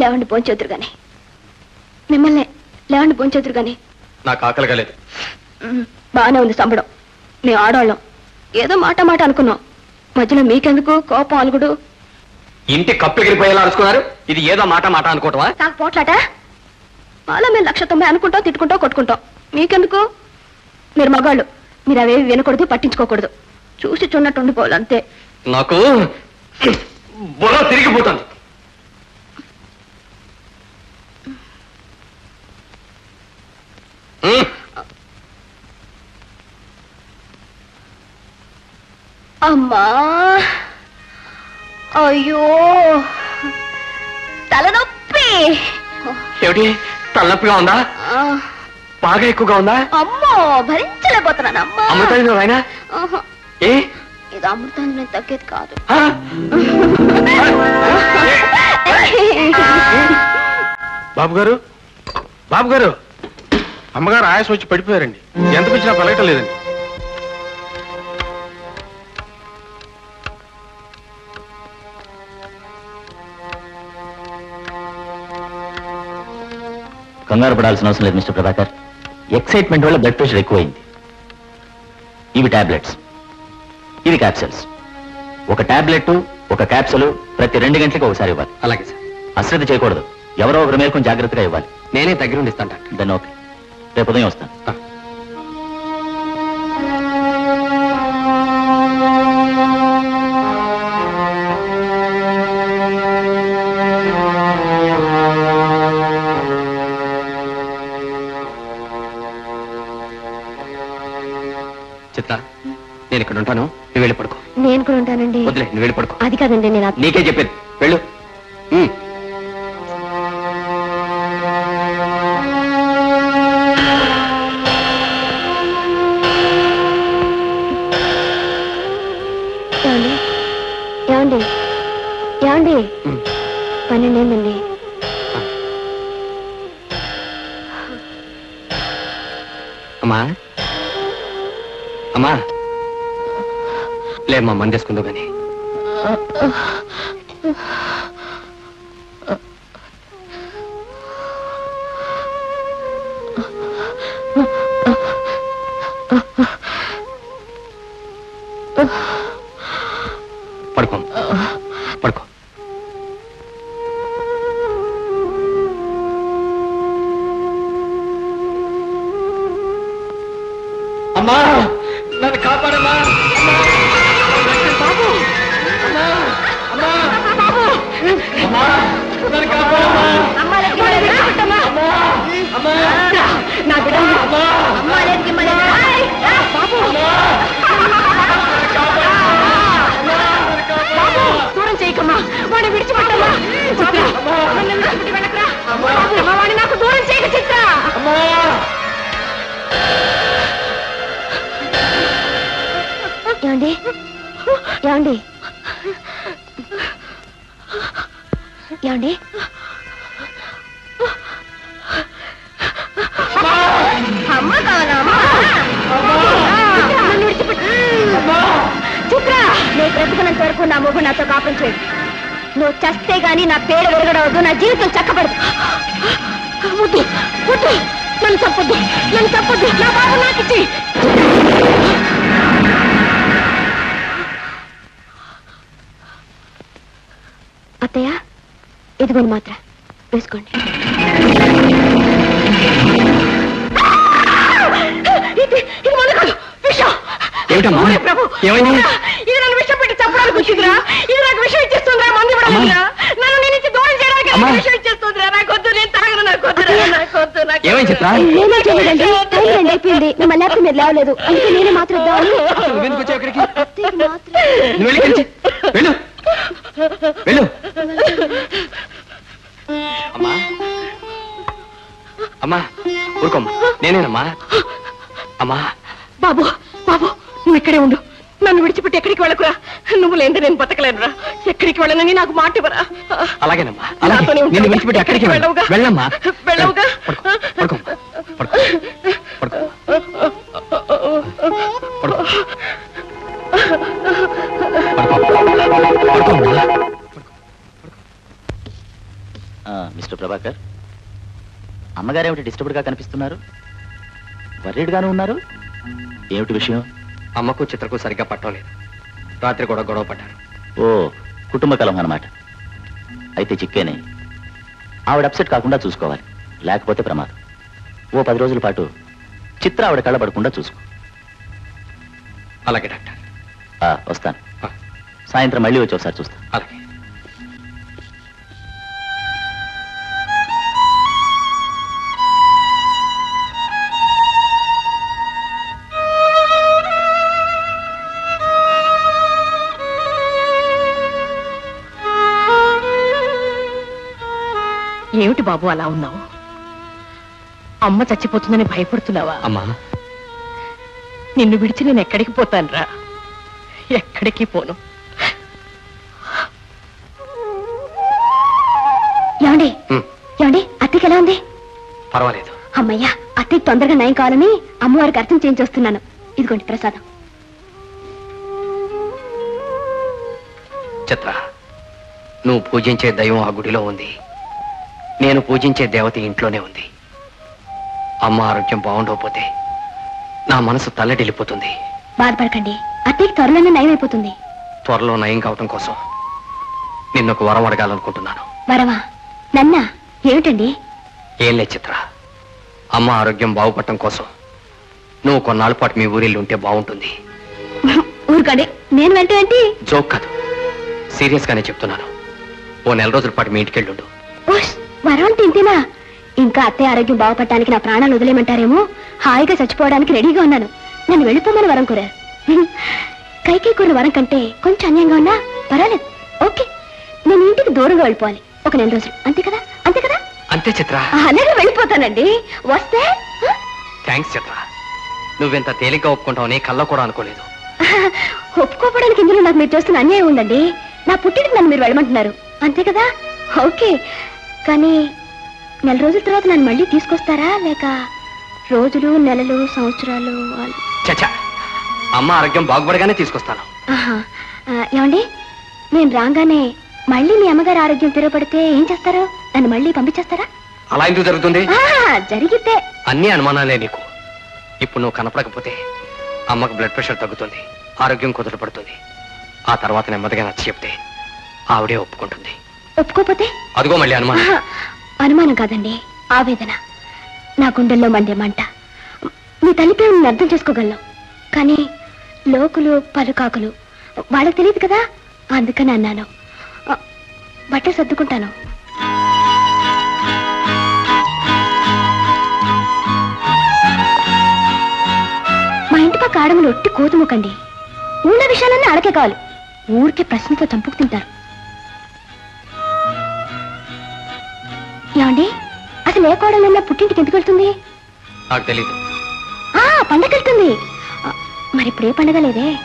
లేవండి పోంచేతురు గాని మిమ్మల్ని లేవండి పోంచేతురు గాని నాకు ఆకలిగా లేదు. మ్, బాగానే ఉంది సంబడం. మీ ఆడవాళ్ళం. ఏదో మాట మాట అనుకున్నాం. మధ్యలో మీకెందుకు? కోపం అలుగుడు? ఇంటి కప్పు ఎగిరిపోయేలా అరుచుకున్నారు? ఇది ఏదో మాట మాట అనుకోవటమా? నాకు పోట్లాట? మాలో మేము లక్ష తొంభై అనుకుంటాం తిట్టుకుంటాం కొట్టుకుంటాం. మీకెందుకు? మీరు మగాళ్ళు మీరు అవేవి వినకూడదు పట్టించుకోకూడదు. చూసి చూడనట్టు ఉండిపోవాలి అంతే నాకు బుర్ర తిరిగిపోతుంది. అమ్మా! అయ్యో! తలనొప్పి! ఏమిటి? తలనొప్పిగా ఉందా? బాగా ఎక్కువగా ఉందా? అమ్మో! భరించలేకపోతున్నాను అమ్మా! అమృతం ఆయన ఆహా, ఏ? ఇది అమృతాన్ని నేను తగ్గేది కాదు? బాబు గారు బాబు గారు అమ్మగారు ఆయాసం వచ్చి పడిపోయారండి. ఎంత పిచ్చినా పలకటం లేదండి. కంగారు పడాల్సిన అవసరం లేదు మిస్టర్ ప్రభాకర్. ఎక్సైట్మెంట్ వల్ల బ్లడ్ ప్రెషర్ ఎక్కువైంది. ఇవి టాబ్లెట్స్. ఇవి క్యాప్సూల్స్ ఒక టాబ్లెట్ ఒక క్యాప్సూల్ ప్రతి రెండు గంటలకు ఒకసారి ఇవ్వాలి. అలాగే సార్. అశ్రద్ధ చేయకూడదు. ఎవరో ఒకరి మేరకు జాగ్రత్తగా ఇవ్వాలి. నేనే దగ్గరుండి ఇస్తాను డాక్టర్. దెన్ ఓకే రేపు ఉదయం వస్తాను. చిత్ర నేను ఇక్కడ ఉంటాను. నువ్వు వెళ్ళి పడుకో. నేను కూడా ఉంటానండి. వదిలే నువ్వు వెళ్ళి పడుకో. అది కాదండి నేను నీకే చెప్పేది. ఏమండి? ఉమ్. పన్నెండేందండి అమ్మా? అమ్మా? లేమ్మా మందేసుకుందో పడుకో పడుకో అమ్మా నన్ను కాపాడమ్మా. నా బిడ్డ అమ్మా. లేదు గిమ్మ లేదు. ఆయ్! ఆ, బాబు బాబు, దూరం చేయకమ్మా. వాడిని విడిచిపెట్టమ్మా. చిత్ర, నన్ను విడిచిపెట్టి. బాబు, వాడిని నాకు దూరం చేయక చిత్ర. ఏమండి? ఏమండి? ఏమండి? అమ్మ కావాలా అమ్మ? నన్ను విడిచిపెట్టు. చిత్ర నేను బ్రతుకున్నంత వరకు నా మొగ్గు నాతో కాపురం చేయడు నువ్వు చస్తే గాని నా పేరు విరగడవద్దు నా జీవితం చక్కబడదు. వద్దు వద్దు. నన్ను చప్పొద్దు నన్ను చప్పొద్దు నా బాబు నాకు అత్తయ్య ఇదిగోండి మాత్ర. వేసుకోండి. ఇది ఇది మందు కాదు విషం. ఏమిటమ్మా? ఓరే ప్రభు. ఏమైంది? దేవుడా, ఇది నన్ను విషం పెట్టి చంపడానికి వచ్చిందిరా. ఇది నాకు విషం ఇచ్చేస్తుందిరా మందు ఇవ్వడానికిరా నన్ను నేను ఇచ్చి దూరం చేయడానికి అమ్మా. నాకు విషం ఇచ్చేస్తుందిరా. నాకు వద్దు నేను తాగను నాకు వద్దురా నాకు వద్దు నాకు ఏమైంది చిత్ర? నేనే చేయలేదండి టైం రెండు అయిపోయింది మిమ్మల్ని లేకపోతే మీరు లేవలేదు అందుకే నేనే మాత్రం ఇద్దామని నువ్వెందుకు వచ్చావు ఇక్కడికి? అత్తయ్యకి మాత్రం నువ్వు వెళ్ళి ఇక్కడి నుంచి. వెళ్ళు నేనేనమ్మా అమ్మా. బాబు బాబు నువ్వు ఇక్కడే ఉండు. నన్ను విడిచిపెట్టి ఎక్కడికి వెళ్ళకురా? నువ్వు లేని నేను బతకలేనురా. ఎక్కడికి వెళ్ళనని నాకు మాట ఇవ్వరా? అలాగేనమ్మా. అలాగే? నిన్ను విడిచిపెట్టి అక్కడికి వెళ్ళు. వెళ్ళవుగా? వెళ్ళమ్మా. వెళ్ళవుగా? పడుకో పడుకో పడుకో పడుకో. పడుకో. పడుకో. పడుకోమ్మా అమ్మగారు ఏమిటి డిస్టర్బ్డ్గా కనిపిస్తున్నారు? వర్రీడ్ గాను ఉన్నారు? ఏమిటి విషయం? అమ్మకు చిత్రకు సరిగ్గా పట్టలేదు రాత్రి కూడా గొడవ పడ్డారు. ఓ కుటుంబ కలం అన్నమాట. అయితే చిక్కేనే ఆవిడ అప్సెట్ కాకుండా చూసుకోవాలి. లేకపోతే ప్రమాదం. ఓ పది రోజుల పాటు చిత్ర ఆవిడ కళ్ళబడకుండా చూసుకో. అలాగే డాక్టర్. ఆ, వస్తాను. సాయంత్రం మళ్ళీ వచ్చి ఒకసారి చూస్తాను అలాగే. ఏమిటి బాబు అలా ఉన్నావు? అమ్మ చచ్చిపోతుందని భయపడుతున్నావా? అమ్మా. నిన్ను విడిచి నేను ఎక్కడికి పోతానురా? ఎక్కడికి పోను? ఏమండి? ఉమ్, ఏమండి? అత్తకి ఎలా ఉంది? పర్వాలేదు. అమ్మయ్యా అత్తకి తొందరగా నయం కావాలని అమ్మవారికి అర్థం చేయించొస్తున్నాను. ఇదిగోండి ప్రసాదం. చిత్ర నువ్వు పూజించే దైవం ఆ గుడిలో ఉంది. నేను పూజించే దేవత ఇంట్లోనే ఉంది. అమ్మ ఆరోగ్యం బాగుండకపోతే నా మనసు తల్లడిల్లిపోతుంది. బాధపడకండి. అత్తకి త్వరలోనే నయం అయిపోతుంది. త్వరలో నయం కావటం కోసం నిన్ను ఒక వరం అడగాలనుకుంటున్నాను. వరవా నన్నా ఏమిటండి? ఏం లే చిత్ర. అమ్మ ఆరోగ్యం బాగుపడటం కోసం నువ్వు కొన్నాళ్ళ పాటు మీ ఊరిల్లు ఉంటే బాగుంటుంది. ఊరుకోండి. నేను వెంట ఏంటి? జోక్ కాదు. సీరియస్ గానే చెప్తున్నాను. ఓ నెల రోజుల పాటు మీ ఇంటికి వెళ్ళుండు వరం ఇంతేనా ఇంకా అత్తయ్య ఆరోగ్యం బాగుపడటానికి నా ప్రాణాలు వదిలేయమంటారేమో? హాయిగా చచ్చిపోవడానికి రెడీగా ఉన్నాను. నన్ను వెళ్ళిపోమని వరం కోరారు. కైకి కూర వరం కంటే కొంచెం అన్యంగా ఉన్నా పర్వాలేదు. ఓకే. నేను ఇంటికి దూరంగా వెళ్ళిపోవాలి. ఒక నెల రోజులు. అంతే కదా? అంతే కదా? అంతే చిత్ర. అలాగే వెళ్ళిపోతానండి. వస్తే? థ్యాంక్స్ చిత్ర. నువ్వెంత తేలిగ్గా ఒప్పుకుంటావని కళ్ళ కూడా అనుకోలేదు. ఒప్పుకోవడానికి ఇందులో నాకు మీరు చేస్తున్న అన్యాయం ఉందండి. నా పుట్టినకి నన్ను మీరు వెళ్ళమంటున్నారు. అంతే కదా? ఓకే. కానీ నెల రోజుల తర్వాత నన్ను మళ్ళీ తీసుకొస్తారా? లేక రోజులు నెలలు సంవత్సరాలు చచ్చా అమ్మ ఆరోగ్యం బాగుపడగానే తీసుకొస్తాను. ఏమండి? నేను రాగానే మళ్ళీ మీ అమ్మగారి ఆరోగ్యం తిరగబడితే ఏం చేస్తారు? నన్ను మళ్ళీ పంపించేస్తారా? అలా ఎందుకు జరుగుతుంది? జరిగితే అన్ని అనుమానాలే నీకు. ఇప్పుడు నువ్వు కనపడకపోతే అమ్మకు బ్లడ్ ప్రెషర్ తగ్గుతుంది ఆరోగ్యం కుదుటపడుతుంది ఆ తర్వాత నెమ్మదిగా నచ్చి చెప్తే ఆవిడే ఒప్పుకుంటుంది. ఒప్పుకోపోతే అదిగో మళ్ళీ అనుమానం. ఆహా, అనుమానం కాదండి ఆవేదన. నా గుండెల్లో మండే మంట. మీ తల్లి ప్రేమను అర్థం చేసుకోగలను. కానీ లోకులు పలుకాకులు వాళ్ళకి తెలియదు కదా? అందుకని అన్నాను. ఆ, బట్టలు సర్దుకుంటాను. మా ఇంటి పక్క ఆడములు ఒట్టి కోతుముకండి ఊళ్ళో విషయాలన్నీ అడకే కావాలి. ఊరికే ప్రశ్నతో చంపుకు తింటారు. ఏమండి? అసలు ఏ కోడలన్నా పుట్టింటికి ఎందుకు వెళ్తుంది? నాకు తెలియదు ఆ పండగ వెళ్తుంది. ఆ, మరి ఇప్పుడు ఏ పండగ లేదే?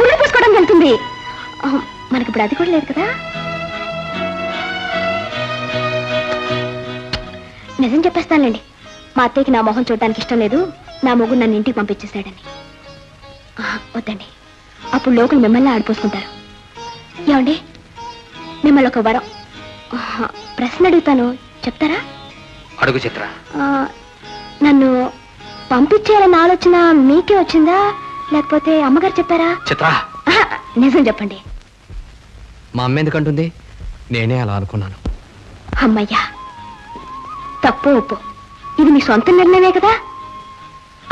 పుల్ల పూసుకోవడం వెళ్తుంది. మనకి ఇప్పుడు అది కూడా లేదు కదా? నిజం చెప్పేస్తానులేండి. మా అత్తయ్యకి నా మొహం చూడడానికి ఇష్టం లేదు. నా మొగ్గు నన్ను ఇంటికి పంపించేశాడని. వద్దండి. అప్పుడు లోకులు మిమ్మల్ని ఆడిపోసుకుంటారు. ఏమండి? మిమ్మల్ని ఒక వరం. ప్రశ్న అడుగుతాను. చెప్తారా? అడుగు చిత్ర. ఆ, నన్ను పంపించేయాలన్న ఆలోచన మీకే వచ్చిందా? లేకపోతే అమ్మగారు చెప్పారా చిత్ర. నిజం చెప్పండి. మా అమ్మ ఎందుకంటుంది నేనే అలా అనుకున్నాను. అమ్మయ్యా తప్పు ఒప్పు. ఇది మీ సొంత నిర్ణయమే కదా?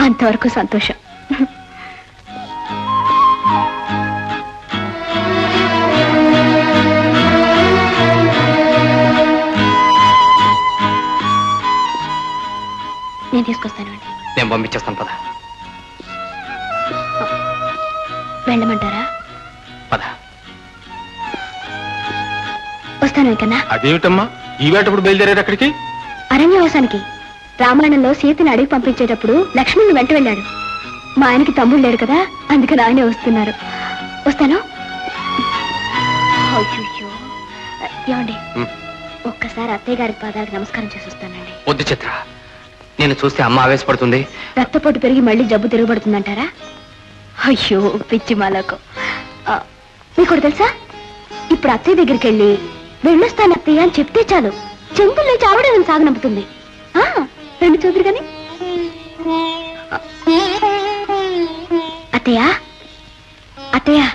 అంతవరకు సంతోషం. నేను తీసుకొస్తానండి నేను పంపించేస్తాను పద. వెళ్ళమంటారా? పద. వస్తాను వెంకన్నా అదేమిటమ్మా? ఈ వేటప్పుడు బయలుదేరారు అక్కడికి? అరణ్యవాసానికి. రామాయణంలో సీతని అడిగి పంపించేటప్పుడు లక్ష్మణుని వెంట వెళ్ళాడు. మా ఆయనకి తమ్ముడు లేడు కదా అందుకని ఆయనే వస్తున్నారు. వస్తాను. ఏమండి? ఒక్కసారి అత్తయ్య గారి పాదాలకు నమస్కారం చేసి వస్తానండి. వద్దు చిత్ర. నేను చూస్తే అమ్మ ఆవేశపడుతుంది. రక్తపోటు పెరిగి మళ్ళీ జబ్బు తిరగబడుతుందంటారా అయ్యో పిచ్చి మాలకు. ఆ, మీకు తెలుసా? ఇప్పుడు అత్తయ్య దగ్గరికి వెళ్ళి వెళ్ళొస్తాను అత్తయ్య అని చెప్తే చాలు. చెంగుల్లో నన్ను సాగనంపుతుంది. ఆ, రెండు చూదురు కానీ అత్తయ్య అత్తయ్య.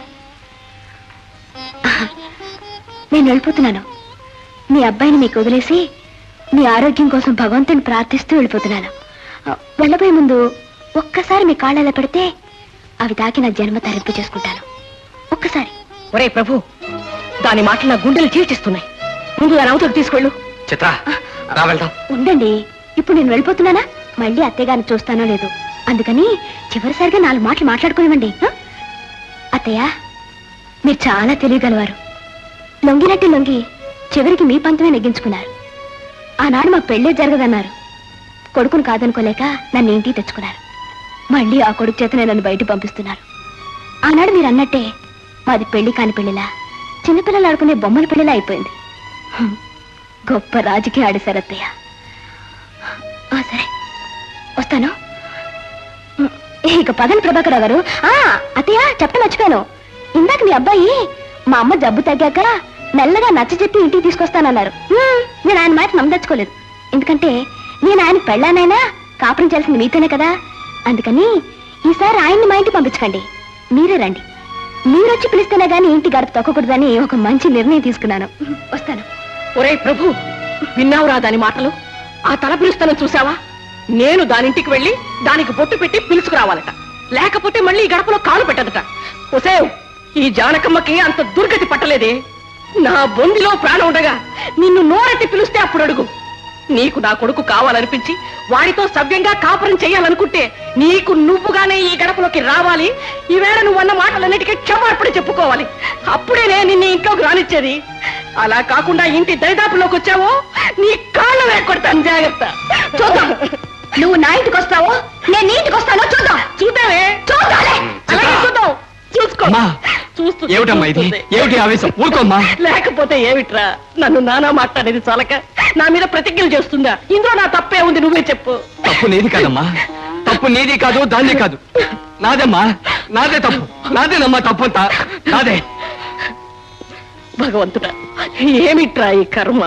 నేను వెళ్ళిపోతున్నాను. మీ అబ్బాయిని మీకు వదిలేసి మీ ఆరోగ్యం కోసం భగవంతుని ప్రార్థిస్తూ వెళ్ళిపోతున్నాను. వెళ్ళబోయే ముందు ఒక్కసారి మీ కాళ్ళలో పెడితే అవి తాకి నా జన్మ తరింపు చేసుకుంటాను. ఒక్కసారి. ఒరే ప్రభు దాని మాటలు నా గుండెలు చీల్చిస్తున్నాయి. ముందు దాని అవతలకు తీసుకెళ్ళు. చిత్ర రా వెళ్దాం. ఉండండి ఇప్పుడు నేను వెళ్ళిపోతున్నానా? మళ్ళీ అత్తయ్య గారిని చూస్తానో లేదు. అందుకని చివరిసారిగా నాలుగు మాటలు మాట్లాడుకునివ్వండి? అత్తయ్య మీరు చాలా తెలియగలవారు. లొంగినట్టు లొంగి చివరికి మీ పంతమే నెగ్గించుకున్నారు. ఆనాడు మా పెళ్ళే జరగదన్నారు. కొడుకును కాదనుకోలేక నన్ను ఇంటికి తెచ్చుకున్నారు. మళ్ళీ ఆ కొడుకు చేతనే నన్ను బయట పంపిస్తున్నారు. ఆనాడు మీరు అన్నట్టే మాది పెళ్ళి కాని పెళ్ళిలా చిన్నపిల్లలు ఆడుకునే బొమ్మల పెళ్ళిలా అయిపోయింది. గొప్ప రాజకీయ ఆడేశారు అత్తయ్య. సరే. వస్తాను. ఇక పదని ప్రభాకర్ గారు. ఆ అత్తయ్య చెప్ప మర్చిపోయాను. ఇందాక మీ అబ్బాయి మా అమ్మ జబ్బు తగ్గాక మెల్లగా నచ్చ చెప్పి ఇంటికి తీసుకొస్తానన్నారు. నేను ఆయన మాట నమ్మదచ్చుకోలేదు ఎందుకంటే నేను ఆయన పెళ్ళానైనా కాపురం చేయాల్సింది మీతోనే కదా. అందుకని ఈసారి ఆయన్ని మా ఇంటికి పంపించకండి. మీరే రండి. మీరు వచ్చి పిలిస్తేనే గానీ ఇంటి గడప తొక్కకూడదని ఒక మంచి నిర్ణయం తీసుకున్నాను. వస్తాను. ఒరే ప్రభు విన్నావురా దాని మాటలు? ఆ తల పిలుస్తాను చూసావా నేను దానింటికి వెళ్ళి దానికి బొట్టు పెట్టి పిలుచుకురావాలట. లేకపోతే మళ్ళీ ఈ గడపలో కాలు పెట్టదట. ఒసేవ్ ఈ జానకమ్మకి అంత దుర్గతి పట్టలేదే. నా బొందిలో ప్రాణం ఉండగా నిన్ను నోరెత్తి పిలిస్తే అప్పుడు అడుగు. నీకు నా కొడుకు కావాలనిపించి వాడితో సవ్యంగా కాపురం చేయాలనుకుంటే నీకు నువ్వుగానే ఈ గడపలోకి రావాలి. ఈవేళ నువ్వు అన్న మాటలన్నిటికీ క్షమార్పణ చెప్పుకోవాలి. అప్పుడేనే నిన్ను ఇంట్లోకి రానిచ్చేది. అలా కాకుండా ఇంటి దరిదాపులోకి వచ్చావో నీ కాళ్ళు వేకొడతాను జాగ్రత్త. చూద్దాం. నువ్వు నా ఇంటికి వస్తావో నేను నీ ఇంటికి వస్తానో చూద్దాం. చూద్దామే. అలాగే చూద్దాం. చూసుకో. చూస్తూ ఏమిటమ్మా ఇది. ఏమిటి ఆవేశం? ఊరుకోమ్మా. లేకపోతే ఏమిట్రా? నన్ను నానా మాట్లాడేది చాలక? నా మీద ప్రతిజ్ఞలు చేస్తుందా? ఇందులో నా తప్పే ఉంది నువ్వే చెప్పు. తప్పు నీది కాదమ్మా. తప్పు నీది కాదు దాన్ని కాదు. నాదమ్మా నాదే తప్పు. నాదేనమ్మా తప్పు అంతా నాదే. భగవంతుడా ఏమిట్రా ఈ కర్మ?